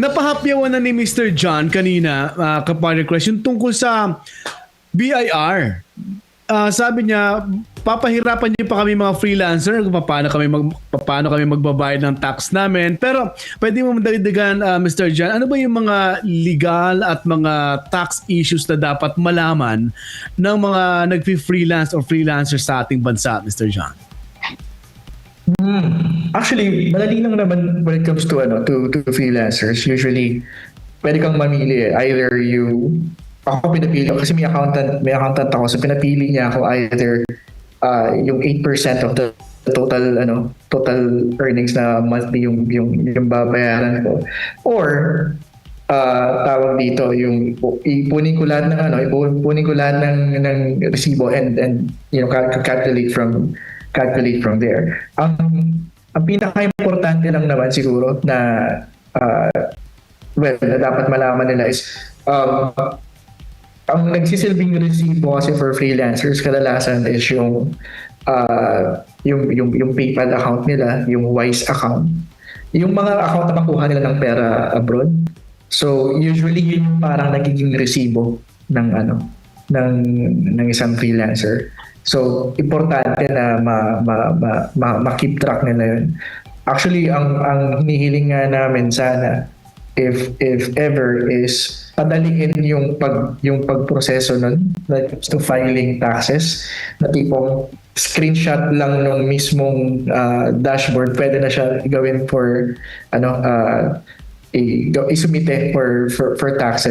napahapyawan na ni Mr. John kanina, uh, kapartner Chris, yung tungkol sa BIR. Ah, sabi niya, papahirapan niyo pa kami mga freelancer kung paano kami mag paano kami magbabayad ng tax namin. Pero pwede mo madagdagan ah, Mr. John, ano ba yung mga legal at mga tax issues na dapat malaman ng mga nagfi-freelance or freelancer sa ating bansa, Mr. John? Actually, madali lang naman when it comes to ano to to freelancers. Usually, pwede kang mamili eh. either you ako pinapili kasi may accountant may accountant ako so pinapili niya ako either uh, yung 8% of the total ano total earnings na monthly yung yung yung babayaran ko or uh, tawag dito yung ipunin ko lahat ng ano ipunin ko lahat ng ng resibo and and you know cal- calculate from calculate from there ang ang pinaka-importante lang naman siguro na uh, well na dapat malaman nila is um, ang nagsisilbing resibo kasi for freelancers kadalasan is yung uh, yung yung yung PayPal account nila, yung Wise account. Yung mga account na makuha nila ng pera abroad. So usually yun yung parang nagiging resibo ng ano ng ng isang freelancer. So importante na ma ma ma, ma, ma keep track nila yun. Actually ang ang hinihiling nga namin sana if if ever is padaliin yung pag yung pagproseso nun like to filing taxes na tipong screenshot lang nung mismong uh, dashboard pwede na siya gawin for ano uh, i- isumite for for for taxes